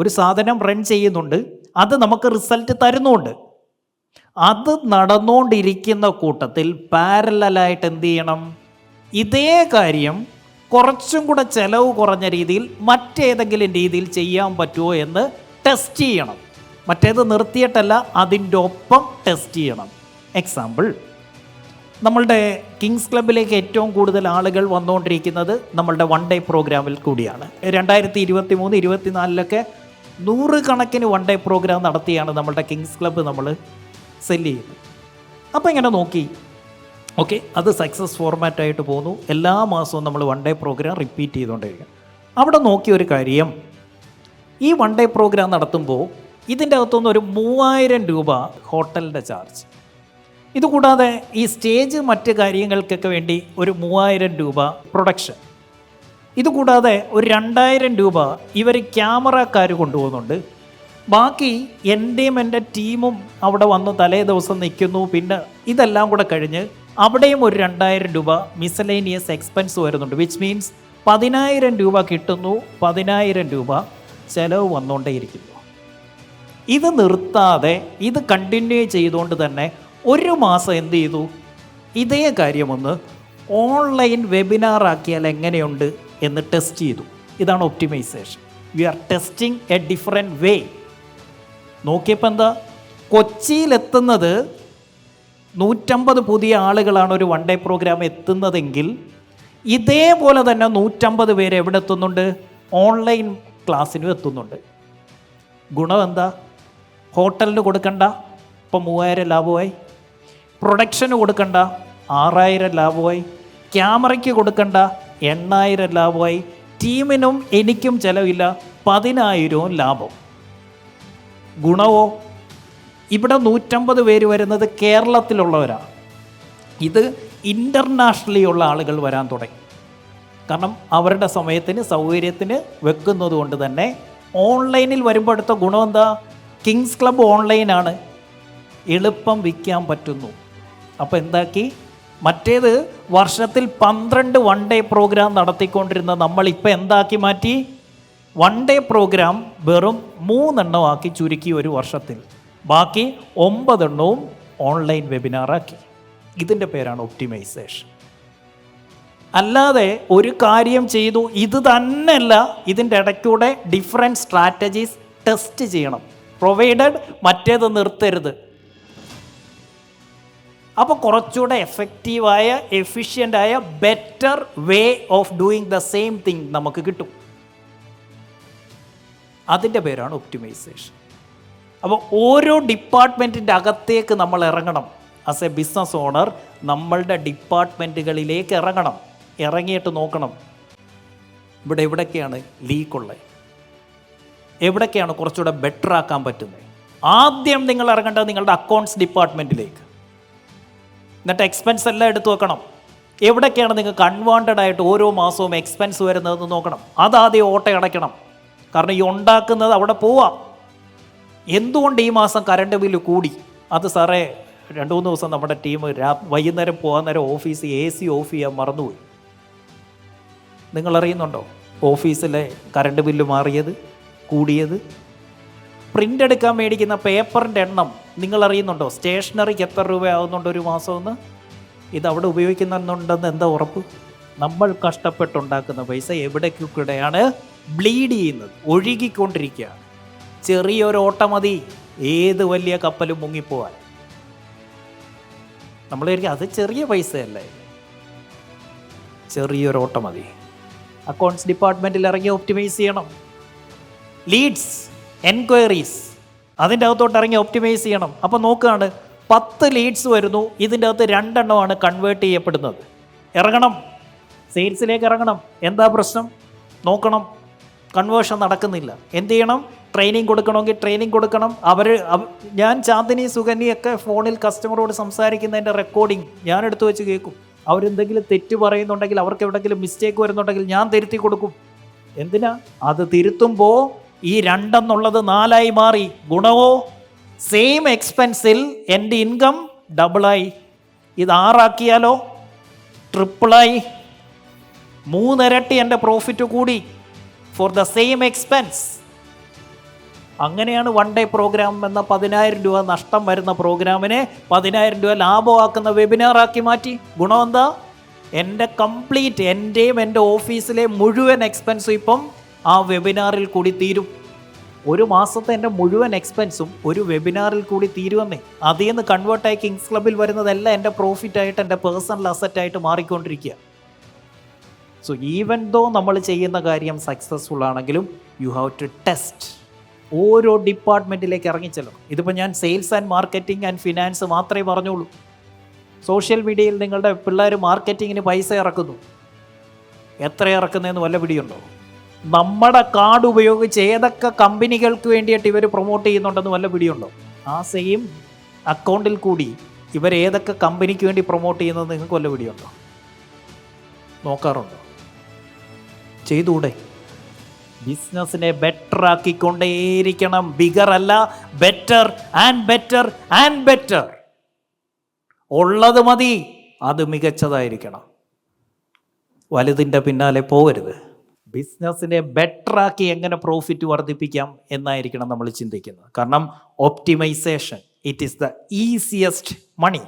ഒരു സാധനം റൺ ചെയ്യുന്നുണ്ട് അത് നമുക്ക് റിസൾട്ട് തരുന്നുണ്ട്. അത് നടന്നുകൊണ്ടിരിക്കുന്ന കൂട്ടത്തിൽ പാരലായിട്ട് എന്ത് ചെയ്യണം? ഇതേ കാര്യം കുറച്ചും കൂടെ ചെലവ് കുറഞ്ഞ രീതിയിൽ മറ്റേതെങ്കിലും രീതിയിൽ ചെയ്യാൻ പറ്റുമോ എന്ന് ടെസ്റ്റ് ചെയ്യണം. മറ്റേത് നിർത്തിയിട്ടല്ല അതിന്റെ ഒപ്പം ടെസ്റ്റ് ചെയ്യണം. എക്സാമ്പിൾ നമ്മളുടെ കിങ്സ് ക്ലബിലേക്ക് ഏറ്റവും കൂടുതൽ ആളുകൾ വന്നുകൊണ്ടിരിക്കുന്നത് നമ്മളുടെ വൺ ഡേ പ്രോഗ്രാമിൽ കൂടിയാണ്. രണ്ടായിരത്തി ഇരുപത്തി മൂന്ന് ഇരുപത്തിനാലിലൊക്കെ നൂറുകണക്കിന് വൺ ഡേ പ്രോഗ്രാം നടത്തിയാണ് നമ്മളുടെ കിങ്സ് ക്ലബ്ബ് നമ്മൾ സെല്ല് ചെയ്യുന്നത്. അപ്പോൾ ഇങ്ങനെ നോക്കി. ഓക്കെ അത് സക്സസ് ഫോർമാറ്റായിട്ട് പോന്നു. എല്ലാ മാസവും നമ്മൾ വൺ ഡേ പ്രോഗ്രാം റിപ്പീറ്റ് ചെയ്തുകൊണ്ടിരിക്കും അവിടെ നോക്കിയ ഒരു കാര്യം. ഈ വൺ ഡേ പ്രോഗ്രാം നടത്തുമ്പോൾ ഇതിന്റെ അകത്തുനിന്ന് ഒരു മൂവായിരം രൂപ ഹോട്ടലിന്റെ ചാർജ് ഇതുകൂടാതെ ഈ സ്റ്റേജ് മറ്റ് കാര്യങ്ങൾക്കൊക്കെ വേണ്ടി ഒരു മൂവായിരം രൂപ പ്രൊഡക്ഷൻ ഇതുകൂടാതെ ഒരു രണ്ടായിരം രൂപ ഇവർ ക്യാമറക്കാർ കൊണ്ടുപോകുന്നുണ്ട്. ബാക്കി എന്റെയും എന്റെ ടീമും അവിടെ വന്ന് തലേ ദിവസം നിൽക്കുന്നു. പിന്നെ ഇതെല്ലാം കൂടെ കഴിഞ്ഞ് അവിടെയും ഒരു രണ്ടായിരം രൂപ മിസലേനിയസ് എക്സ്പെൻസ് വരുന്നുണ്ട് വിച്ച് മീൻസ് പതിനായിരം രൂപ കിട്ടുന്നു. പതിനായിരം രൂപ ചിലവ് വന്നുകൊണ്ടേയിരിക്കുന്നു ഇത് നിർത്താതെ ഇത് കണ്ടിന്യൂ ചെയ്തുകൊണ്ട് തന്നെ ഒരു മാസം എന്ത് ചെയ്തു? ഇതേ കാര്യമൊന്ന് ഓൺലൈൻ വെബിനാർ ആക്കിയാൽ എങ്ങനെയുണ്ട്? എന്ന് ടെസ്റ്റ് ചെയ്തു. ഇതാണ് optimisation we are testing a different way നോക്കിയപ്പോൾ എന്താ? കൊച്ചിയിലെത്തുന്നത് നൂറ്റമ്പത് പുതിയ ആളുകളാണ് ഒരു വൺ ഡേ പ്രോഗ്രാം എത്തുന്നതെങ്കിൽ ഇതേപോലെ തന്നെ നൂറ്റമ്പത് പേര് എവിടെ എത്തുന്നുണ്ട്? ഓൺലൈൻ ക്ലാസ്സിനും എത്തുന്നുണ്ട്. ഗുണം എന്താ? ഹോട്ടലിന് കൊടുക്കണ്ട ഇപ്പം മൂവായിരം ലാഭമായി. പ്രൊഡക്ഷന് കൊടുക്കണ്ട ആറായിരം ലാഭമായി. ക്യാമറയ്ക്ക് കൊടുക്കണ്ട എണ്ണായിരം ലാഭമായി. ടീമിനും എനിക്കും ചിലവില്ല. പതിനായിരവും ലാഭം. ഗുണവോ? ഇവിടെ നൂറ്റമ്പത് പേര് വരുന്നത് കേരളത്തിലുള്ളവരാണ്. ഇത് ഇന്റർനാഷണലി ഉള്ള ആളുകൾ വരാൻ തുടങ്ങി. കാരണം അവരുടെ സമയത്തിന് സൗകര്യത്തിന് വെക്കുന്നത് കൊണ്ട് തന്നെ ഓൺലൈനിൽ വരുമ്പോൾ അടുത്ത ഗുണം എന്താ? കിങ്സ് ക്ലബ് ഓൺലൈനാണ് എളുപ്പം വിൽക്കാൻ പറ്റുന്നു. അപ്പോൾ എന്താക്കി? മറ്റേത് വർഷത്തിൽ പന്ത്രണ്ട് വൺ ഡേ പ്രോഗ്രാം നടത്തിക്കൊണ്ടിരുന്ന നമ്മൾ ഇപ്പോൾ എന്താക്കി മാറ്റി? വൺ ഡേ പ്രോഗ്രാം വെറും മൂന്നെണ്ണം ആക്കി ചുരുക്കി ഒരു വർഷത്തിൽ. ബാക്കി ഒമ്പതെണ്ണവും ഓൺലൈൻ വെബിനാറാക്കി ഇതിന്റെ പേരാണ് ഒപ്റ്റിമൈസേഷൻ അല്ലാതെ ഒരു കാര്യം ചെയ്തു ഇത് തന്നെയല്ല ഇതിന്റെ ഇടയ്ക്കൂടെ ഡിഫറെന്റ് സ്ട്രാറ്റജീസ് ടെസ്റ്റ് ചെയ്യണം. പ്രൊവൈഡഡ് മറ്റേത് നിർത്തരുത്. അപ്പോൾ കുറച്ചുകൂടെ എഫക്റ്റീവായ എഫിഷ്യന്റായ better way of doing the same thing നമുക്ക് കിട്ടും. അതിന്റെ പേരാണ് ഒപ്റ്റിമൈസേഷൻ അപ്പോൾ ഓരോ ഡിപ്പാർട്ട്മെന്റിന്റെ അകത്തേക്ക് നമ്മൾ ഇറങ്ങണം. ആസ് എ ബിസിനസ് ഓണർ നമ്മളുടെ ഡിപ്പാർട്ട്മെന്റുകളിലേക്ക് ഇറങ്ങണം. ഇറങ്ങിയിട്ട് നോക്കണം. ഇവിടെ എവിടൊക്കെയാണ് ലീക്കുള്ളത് എവിടൊക്കെയാണ് കുറച്ചുകൂടെ ബെറ്റർ ആക്കാൻ പറ്റുന്നത്? ആദ്യം നിങ്ങൾ ഇറങ്ങേണ്ടത് നിങ്ങളുടെ അക്കൗണ്ട്സ് ഡിപ്പാർട്ട്മെന്റിലേക്ക് എന്നിട്ട് എക്സ്പെൻസ് എല്ലാം എടുത്തു വെക്കണം. എവിടേക്കാണ് നിങ്ങൾക്ക് അൺവാണ്ടഡ് ആയിട്ട് ഓരോ മാസവും എക്സ്പെൻസ് വരുന്നതെന്ന് നോക്കണം. അതാദ്യം ഓട്ട അടയ്ക്കണം. കാരണം ഈ ഉണ്ടാക്കുന്നത് അവിടെ പോവാം. എന്തുകൊണ്ട് ഈ മാസം കറണ്ട് ബില്ല് കൂടി? അത് സാറേ രണ്ട് മൂന്ന് ദിവസം നമ്മുടെ ടീം രാ വൈകുന്നേരം പോകാൻ നേരം ഓഫീസ് എ സി ഓഫ് ചെയ്യാൻ മറന്നുപോയി. നിങ്ങളറിയുന്നുണ്ടോ? ഓഫീസിലെ കറണ്ട് ബില്ല് മാറിയത് കൂടിയത്? പ്രിന്റ് എടുക്കാൻ മേടിക്കുന്ന പേപ്പറിന്റെ എണ്ണം നിങ്ങൾ അറിയുന്നുണ്ടോ സ്റ്റേഷനറിക്ക് എത്ര രൂപ ആകുന്നുണ്ട് ഒരു മാസമെന്ന്? ഇത് അവിടെ ഉപയോഗിക്കുന്നുണ്ടെന്ന് എന്താ ഉറപ്പ്? നമ്മൾ കഷ്ടപ്പെട്ടുണ്ടാക്കുന്ന പൈസ എവിടേക്കൂടെയാണ് ബ്ലീഡ് ചെയ്യുന്നത് ഒഴുകിക്കൊണ്ടിരിക്കുകയാണ്. ചെറിയൊരു ഓട്ടമതി ഏത് വലിയ കപ്പലും മുങ്ങിപ്പോവാൻ. നമ്മൾ അത് ചെറിയ പൈസയല്ലേ? ചെറിയൊരു ഓട്ടമതി അക്കൗണ്ട്സ് ഡിപ്പാർട്ട്മെന്റിൽ ഇറങ്ങി ഒപ്റ്റിമൈസ് ചെയ്യണം. ലീഡ്സ്. എൻക്വയറീസ്. അതിന്റെ അകത്തോട്ട് ഇറങ്ങി ഒപ്റ്റിമൈസ് ചെയ്യണം. അപ്പോൾ നോക്കുകയാണ് പത്ത് ലീഡ്സ് വരുന്നു ഇതിന്റെ അകത്ത് രണ്ടെണ്ണമാണ് കൺവേർട്ട് ചെയ്യപ്പെടുന്നത്. ഇറങ്ങണം. സെയിൽസിലേക്ക് ഇറങ്ങണം. എന്താ പ്രശ്നം? നോക്കണം. കൺവേർഷൻ നടക്കുന്നില്ല. എന്ത് ചെയ്യണം? ട്രെയിനിങ് കൊടുക്കണമെങ്കിൽ ട്രെയിനിങ് കൊടുക്കണം. അവർ ഞാൻ ചാന്ദിനി സുകന്യൊക്കെ ഫോണിൽ കസ്റ്റമറോട് സംസാരിക്കുന്നതിന്റെ റെക്കോർഡിങ് ഞാൻ എടുത്തു വെച്ച് കേൾക്കും. അവരെന്തെങ്കിലും തെറ്റ് പറയുന്നുണ്ടെങ്കിൽ അവർക്ക് എവിടെയെങ്കിലും മിസ്റ്റേക്ക് വരുന്നുണ്ടെങ്കിൽ ഞാൻ തിരുത്തി കൊടുക്കും. എന്തിനാ? അത് തിരുത്തുമ്പോൾ ഈ രണ്ടെന്നുള്ളത് നാലായി മാറി. ഗുണവോ സെയിം എക്സ്പെൻസിൽ എന്റെ ഇൻകം ഡബിളായി ഇത് ആറാക്കിയാലോ? ട്രിപ്പിളായി മൂന്നിരട്ടി എന്റെ പ്രോഫിറ്റ് കൂടി ഫോർ ദ സെയിം എക്സ്പെൻസ് അങ്ങനെയാണ് വൺ ഡേ പ്രോഗ്രാം എന്ന പതിനായിരം രൂപ നഷ്ടം വരുന്ന പ്രോഗ്രാമിനെ പതിനായിരം രൂപ ലാഭമാക്കുന്ന വെബിനാറാക്കി മാറ്റി. ഗുണമെന്താ എന്റെ കംപ്ലീറ്റ് എന്റെയും എന്റെ ഓഫീസിലെ മുഴുവൻ എക്സ്പെൻസും ഇപ്പം ആ വെബിനാറിൽ കൂടി തീരും. ഒരു മാസത്തെ എന്റെ മുഴുവൻ എക്സ്പെൻസും ഒരു വെബിനാറിൽ കൂടി തീരുമെന്നേ അതിൽ നിന്ന് കൺവേർട്ടായി കിങ്സ് ക്ലബിൽ വരുന്നതെല്ലാം എന്റെ പ്രോഫിറ്റായിട്ട് എന്റെ പേഴ്സണൽ അസറ്റായിട്ട് മാറിക്കൊണ്ടിരിക്കുക. സോ ഈവൻ ദോ നമ്മൾ ചെയ്യുന്ന കാര്യം സക്സസ്ഫുൾ ആണെങ്കിലും യു ഹാവ് ടു ടെസ്റ്റ് ഓരോ ഡിപ്പാർട്ട്മെന്റിലേക്ക് ഇറങ്ങിച്ചല്ലോ. ഇതിപ്പോൾ ഞാൻ sales and marketing and finance മാത്രമേ പറഞ്ഞോളൂ സോഷ്യൽ മീഡിയയിൽ നിങ്ങളുടെ പിള്ളേർ മാർക്കറ്റിങ്ങിന് പൈസ ഇറക്കുന്നു. എത്ര ഇറക്കുന്നതെന്ന് വല്ല പിടിയുണ്ടോ? നമ്മുടെ കാർഡ് ഉപയോഗിച്ച് ഏതൊക്കെ കമ്പനികൾക്ക് വേണ്ടിയിട്ട് ഇവർ പ്രൊമോട്ട് ചെയ്യുന്നുണ്ടെന്ന് വല്ല പിടിയുണ്ടോ? ആ സെയിം അക്കൗണ്ടിൽ കൂടി ഇവർ ഏതൊക്കെ കമ്പനിക്ക് വേണ്ടി പ്രൊമോട്ട് ചെയ്യുന്നത് നിങ്ങൾക്ക് വല്ല പിടിയുണ്ടോ? നോക്കാറുണ്ടോ? ചെയ്തൂടെ ബിസിനസ്സിനെ ബെറ്റർ ആക്കിക്കൊണ്ടേയിരിക്കണം. ബിഗർ അല്ല better and better and better ഉള്ളത് മതി അത് മികച്ചതായിരിക്കണം. വലുതിന്റെ പിന്നാലെ പോകരുത്. ബിസിനസ്സിനെ ബെറ്റർ ആക്കി എങ്ങനെ പ്രോഫിറ്റ് വർദ്ധിപ്പിക്കാം എന്നായിരിക്കണം നമ്മൾ ചിന്തിക്കുന്നത്. കാരണം optimisation it is the easiest money